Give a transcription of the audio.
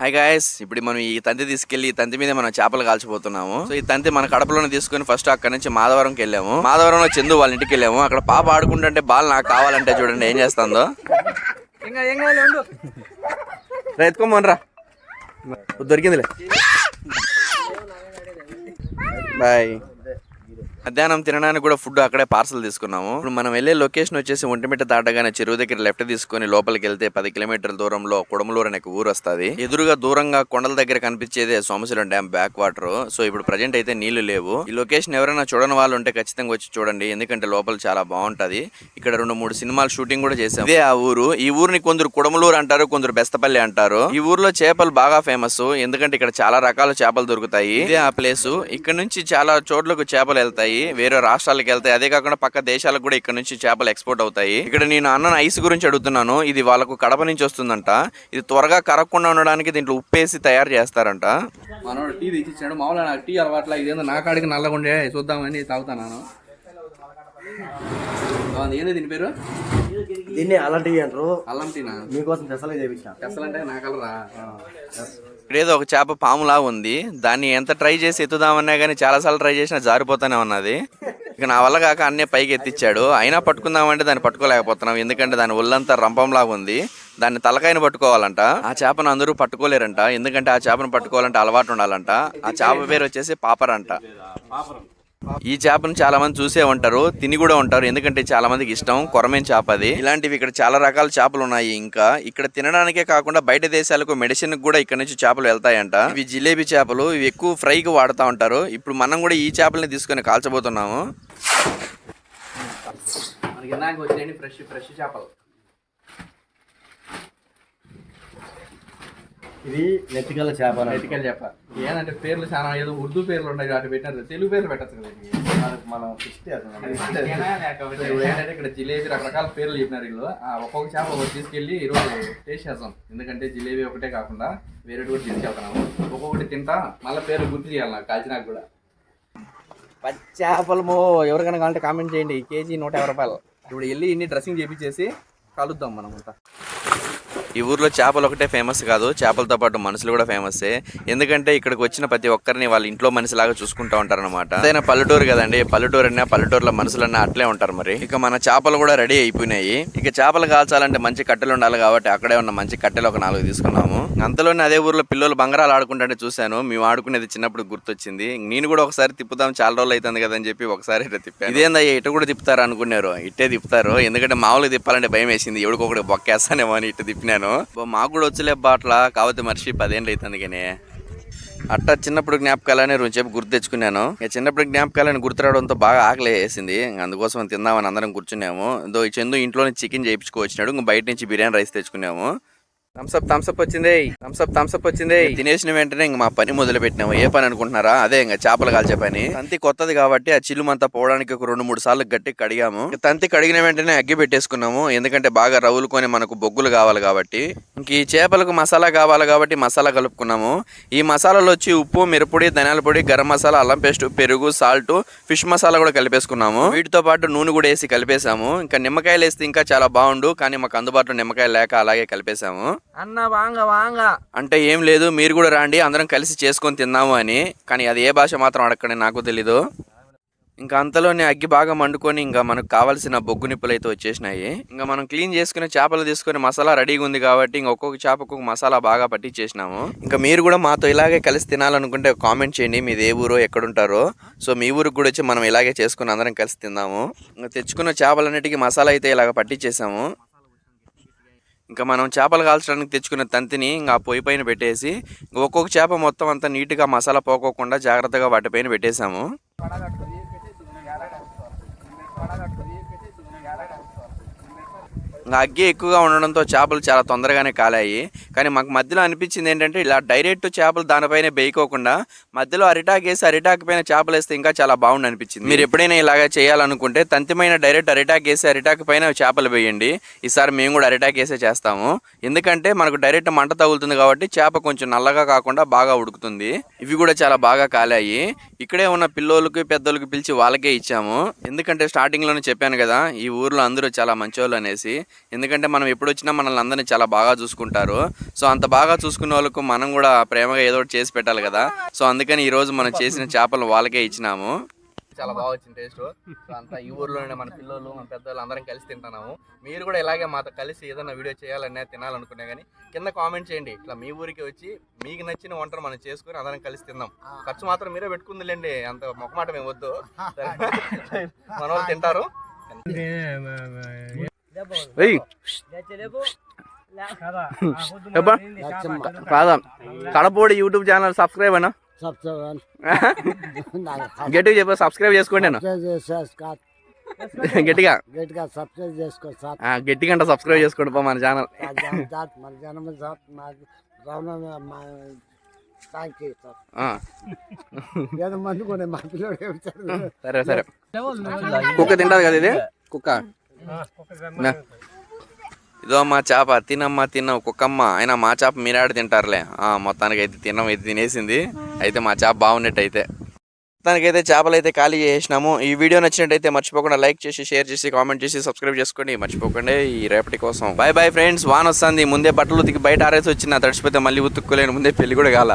Hi guys ఇప్పుడు మనం ఈ తంతి తీసుకెళ్ళి ఈ తంతి మీద మనం చేపలు కాల్చిపోతున్నాము. సో ఈ తంతి మన కడపలోనే తీసుకుని ఫస్ట్ అక్కడ నుంచి మాధవరంకి వెళ్ళాము. మాధవరంలో చందు వాళ్ళ ఇంటికి వెళ్ళాము. అక్కడ పాప ఆడుకుంటుంటే బాల్ నాకు కావాలంటే చూడండి ఏం చేస్తుందో. ఎత్తుకోమనరా దొరికిందిలే. బాయ్ మధ్యాహ్నం తినడానికి కూడా ఫుడ్ అక్కడే పార్సల్ తీసుకున్నాము. ఇప్పుడు మనం వెళ్ళే లొకేషన్ వచ్చేసి ఒంటిమిట్ట దాటగానే చెరువు దగ్గర లెఫ్ట్ తీసుకొని లోపలికి వెళ్తే పది కిలోమీటర్ల దూరంలో కుడమలూరు అనే ఊరు వస్తుంది. ఎదురుగా దూరంగా కొండల దగ్గర కనిపించేదే Somasila dam back water. So ఇప్పుడు ప్రజెంట్ అయితే నీళ్ళు లేవు. ఈ లొకేషన్ ఎవరైనా చూడని వాళ్ళు ఉంటే ఖచ్చితంగా వచ్చి చూడండి. ఎందుకంటే లోపల చాలా బాగుంటది. ఇక్కడ రెండు మూడు సినిమాలు షూటింగ్ కూడా చేసాం ఇదే ఆ ఊరు. ఈ ఊరిని కొందరు కుడమలూరు అంటారు కొందరు బెస్తపల్లి అంటారు. ఈ ఊర్లో చేపలు బాగా ఫేమస్ ఎందుకంటే ఇక్కడ చాలా రకాల చేపలు దొరుకుతాయి. ఇదే ఆ ప్లేస్ ఇక్కడ నుంచి చాలా చోట్లకు చేపలు వెళ్తాయి. వేరే రాష్ట్రాలకు వెళ్తాయి అదే కాకుండా పక్క దేశాలకు కూడా ఇక్కడ నుంచి చేపలు ఎక్స్పోర్ట్ అవుతాయి. ఇక్కడ నేను అన్న ఐస్ గురించి అడుగుతున్నాను ఇది వాళ్ళకు కడప నుంచి వస్తుందంట. ఇది త్వరగా కరగకుండా ఉండడానికి దీంట్లో ఉప్పేసి తయారు చేస్తారంట. మనోడు టీ తెచ్చిచ్చాడు మామూలుగా నాకు టీ అలవాట్ల ఇదేందో నా కాడికి నల్లగా ఉండే చూద్దామని తాగుతాను ఏంది దీని పేరు? దీన్ని అలాంటివి అంటారు. మీకోసం స్పెషల్గా చేయించిన పెసలంటే నా కలరా? ఇక్కడ ఏదో ఒక చేప పాములా ఉంది. దాన్ని ఎంత ట్రై చేసి ఎత్తుదామన్నా కానీ చాలాసార్లు ట్రై చేసినా జారిపోతానే ఉన్నది. ఇక నా వల్ల కాక అన్నీ పైకి ఎత్తిచ్చాడు. అయినా పట్టుకుందామంటే దాన్ని పట్టుకోలేకపోతున్నాం. ఎందుకంటే దాని ఒళ్ళంతా రంపంలాగా ఉంది. దాన్ని తలకాయని పట్టుకోవాలంట. ఆ చేపను అందరూ పట్టుకోలేరంట. ఎందుకంటే ఆ చేపను పట్టుకోవాలంటే అలవాటు ఉండాలంట. ఆ చేప పేరు వచ్చేసి పాపరంట. ఈ చేపను చాలా మంది చూసే ఉంటారు తిని కూడా ఉంటారు. ఎందుకంటే చాలా మందికి ఇష్టం కొరమేం చేప అది. ఇలాంటివి ఇక్కడ చాలా రకాల చేపలు ఉన్నాయి ఇంకా. ఇక్కడ తినడానికే కాకుండా బయట దేశాలకు మెడిసిన్ కూడా ఇక్కడ నుంచి చేపలు వెళ్తాయంట. ఇవి జిలేబీ చేపలు ఇవి ఎక్కువ ఫ్రైకి వాడుతూ ఉంటారు. ఇప్పుడు మనం కూడా ఈ చేపల్ని తీసుకొని కాల్చబోతున్నాము. ఫ్రెష్ ఫ్రెష్ చేపలు. ఇది నెత్తికల్ల చేప అని ఎటికల్ చేప. ఏంటంటే పేర్లు చాలా ఏదో ఉర్దూ పేర్లు ఉన్నాయి వాటి పెట్టినారు తెలుగు పేర్లు పెట్టచ్చు కదా. మనకు మనం ఇప్పుడు ఏంటంటే ఇక్కడ జిలేబీ రకరకాల పేర్లు చెప్పినారు వీళ్ళు. ఆ ఒక్కొక్క చేప ఒకటి తీసుకెళ్ళి ఈరోజు టేస్ట్ చేస్తాం ఎందుకంటే జిలేబీ ఒకటే కాకుండా వేరే కూడా తీసుకెళ్తున్నాము. ఒక్కొక్కటి తింటా మళ్ళీ పేరు గుర్తు చేయాలి నాకు కాల్చినాక కూడా. చేపలము ఎవరికైనా కావాలంటే కామెంట్ చేయండి. కేజీ నూట యాభై రూపాయలు. ఇప్పుడు వెళ్ళి ఇన్ని డ్రెస్సింగ్ చేపించేసి కలుద్దాం మనం అంతా. ఈ ఊర్లో చేపలు ఒకటే ఫేమస్ కాదు. చేపలతో పాటు మనుషులు కూడా ఫేమస్ ఎందుకంటే ఇక్కడికి వచ్చిన ప్రతి ఒక్కరిని వాళ్ళ ఇంట్లో మనిషిలాగా చూసుకుంటూ ఉంటారు అనమాట అదైనా పల్లెటూరు కదండి. పల్లెటూరు అన్నా పల్లెటూరులో మనుషులన్నా అట్లే ఉంటారు మరి. ఇక మన చేపలు కూడా రెడీ అయిపోయినాయి. ఇక చేపలు కాల్చాలంటే మంచి కట్టెలు ఉండాలి కాబట్టి అక్కడే ఉన్న మంచి కట్టెలు ఒక నాలుగు తీసుకున్నాము. అంతలోనే అదే ఊర్లో పిల్లలు బంగారాలు ఆడుకుంటుంటే చూశాను. మేము ఆడుకునేది చిన్నప్పుడు గుర్తొచ్చింది. నేను కూడా ఒకసారి తిప్పుదాం చాలా రోజులు అవుతుంది కదా అని చెప్పి ఒకసారి ఇట్లా తిప్పాను. ఇదేందయ్యా ఇటు కూడా తిప్పుతారు అనుకున్నారు. ఇట్టే తిప్పుతారు. ఎందుకంటే మామూలుగా తిప్పాలంటే భయం వేసింది. ఎవడికొకటి బొక్కేస్తానేమో అని ఇటు తిప్పినాను. బా, మాకు కూడా వచ్చలే బాట్ల కాకపోతే మనిషి పదేళ్ళు అవుతుంది కానీ అట్టా చిన్నప్పుడు జ్ఞాపకాలని రెండు చెప్పి గుర్తు తెచ్చుకున్నాను. చిన్నప్పుడు జ్ఞాపకాలని గుర్తు రావడంతో బాగా ఆకలి వేసింది. అందుకోసం తిందామని అందరం కూర్చున్నాము. దో ఈ చందు ఇంట్లోనే చికెన్ చేయించుకొచ్చినాడు ఇంక బయట నుంచి బిర్యానీ రైస్ తెచ్చుకున్నాము. థమ్సప్ థమ్స్అప్ వచ్చింది. థమ్స్అప్ థమ్సప్ వచ్చింది. తినేసిన వెంటనే ఇంక మా పని మొదలు పెట్టినాము ఏ పని అనుకుంటున్నారా? అదే ఇంకా చేపలు కాల్చే పని. తంతి కొత్తది కాబట్టి ఆ చిల్లుమంతా పోవడానికి ఒక రెండు మూడు సార్లు గట్టి కడిగాము. తంతి కడిగిన వెంటనే అగ్గి పెట్టేసుకున్నాము. ఎందుకంటే బాగా రవులుకొని మనకు బొగ్గులు కావాలి కాబట్టి. ఇంక ఈ చేపలకు మసాలా కావాలి కాబట్టి మసాలా కలుపుకున్నాము. ఈ మసాలాలో వచ్చి ఉప్పు మిరపొడి ధనియాల పొడి గరం మసాలా అల్లం పేస్ట్ పెరుగు సాల్ట్ ఫిష్ మసాలా కూడా కలిపేసుకున్నాము. వీటితో పాటు నూనె కూడా వేసి కలిపేసాము ఇంకా నిమ్మకాయలు వేస్తే ఇంకా చాలా బాగుండు. కానీ మాకు అందుబాటులో నిమ్మకాయలు లేక అలాగే కలిపేసాము అన్న వాంగ వాంగ. అంటే ఏం లేదు మీరు కూడా రండి అందరం కలిసి చేసుకొని తిందాము అని. కానీ అది ఏ భాష మాత్రం అడగండి నాకు తెలీదు. ఇంకా అంతలోనే అగ్గి బాగా మండుకొని ఇంకా మనకు కావాల్సిన బొగ్గు నిప్పులు అయితే వచ్చేసినాయి. ఇంకా మనం క్లీన్ చేసుకునే చేపలు తీసుకొని మసాలా రెడీగా ఉంది కాబట్టి ఇంకా ఒక్కొక్క చేప ఒక్కొక్క మసాలా బాగా పట్టించేసినాము. ఇంకా మీరు కూడా మాతో ఇలాగే కలిసి తినాలనుకుంటే కామెంట్ చేయండి మీది ఏ ఊరో ఎక్కడుంటారో. సో మీ ఊరికి కూడా వచ్చి మనం ఇలాగే చేసుకుని అందరం కలిసి తిందాము. ఇంకా తెచ్చుకున్న చేపలన్నిటికీ మసాలా అయితే ఇలాగ పట్టించేసాము. ఇంకా మనం చేపలు కాల్చడానికి తెచ్చుకున్న తంతిని ఇంకా పొయ్యి పైన పెట్టేసి ఒక్కొక్క చేప మొత్తం అంతా నీట్గా మసాలా పోకోకుండా జాగ్రత్తగా వాటిపైన పెట్టేశాము ఇంకా అగ్గి ఎక్కువగా ఉండడంతో చేపలు చాలా తొందరగానే కాలాయి. కానీ మాకు మధ్యలో అనిపించింది ఏంటంటే ఇలా డైరెక్ట్ చేపలు దానిపైన బేయకోకుండా మధ్యలో అరిటాక్ వేసి అరిటాక్ పైన చేపలు వేస్తే ఇంకా చాలా బాగుంది అనిపించింది. మీరు ఎప్పుడైనా ఇలాగా చేయాలనుకుంటే తంతిమైన డైరెక్ట్ అరిటాక్ వేసి అరిటాక్ పైన చేపలు వేయండి ఈసారి మేము కూడా అరిటాక్ వేసే చేస్తాము. ఎందుకంటే మనకు డైరెక్ట్ మంట తగులుతుంది కాబట్టి చేప కొంచెం నల్లగా కాకుండా బాగా ఉడుకుతుంది. ఇవి కూడా చాలా బాగా కాలాయి. ఇక్కడే ఉన్న పిల్లోళ్ళకి పెద్దోళ్ళకి పిలిచి వాళ్ళకే ఇచ్చాము. ఎందుకంటే స్టార్టింగ్లోనే చెప్పాను కదా ఈ ఊర్లో అందరూ చాలా మంచోళ్ళు అనేసి. ఎందుకంటే మనం ఎప్పుడు వచ్చినా మనల్ని అందరినీ చాలా బాగా చూసుకుంటారు. సో అంత బాగా చూసుకునే వాళ్ళకు మనం కూడా ప్రేమగా ఏదో ఒకటి చేసి పెట్టాలి కదా. సో అందుకని ఈరోజు మనం చేసిన చేపలు వాళ్ళకే ఇచ్చినాము. చాలా బాగా వచ్చింది టేస్ట్ సో అంతా ఈ ఊర్లోనే మన పిల్లలు మన పెద్దలు అందరం కలిసి తింటున్నాము. మీరు కూడా ఇలాగే మాతో కలిసి ఏదైనా వీడియో చేయాలన్నా తినాలనుకున్నా కానీ కింద కామెంట్ చేయండి. ఇట్లా మీ ఊరికి వచ్చి మీకు నచ్చిన వంటను మనం చేసుకుని అందరం కలిసి తిందాం. ఖర్చు మాత్రం మీరే పెట్టుకుందిలేండి. అంత మొక్కమాట మేము వద్దు? మన వాళ్ళు తింటారు. వెయ్యి చెప్పా కాదా కడపోడి యూట్యూబ్ ఛానల్ సబ్స్క్రైబ్ అన్నా? గట్టిగా చెప్పు సబ్స్క్రైబ్ చేసుకోండి నేను గట్టిగా. గట్టిగా సబ్స్క్రైబ్ చేసుకో సార్. గట్టిగా అంటే సబ్స్క్రైబ్ చేసుకోండి పో మన ఛానల్ సార్ మన జనం సార్ మా థ్యాంక్ యూ సార్? సరే సరే. కుక్క తింటది కదా ఇది? కుక్క. ఇదో మా చేప తినమ్మా తిన్నావు కుక్కమ్మ. అయినా మా చేప మీరాడ తింటారులే. మొత్తానికి అయితే తిన్నాం ఇది తినేసింది. అయితే మా చేప బాగున్నట్టు అయితే మొత్తానికి అయితే చేపలు అయితే ఖాళీ చేసినాము ఈ వీడియో నచ్చినట్టయితే మర్చిపోకుండా లైక్ చేసి షేర్ చేసి కామెంట్ చేసి సబ్స్క్రైబ్ చేసుకోండి. మర్చిపోకండి. ఈ రేపటి కోసం. Bye bye friends. వాన్ వస్తుంది. ముందే బట్టలు ఉతికి బయట ఆరేసి వచ్చిన. తడిచిపోతే మళ్ళీ ఉతుక్కోలేను. ముందే పెళ్ళి కూడా కాల.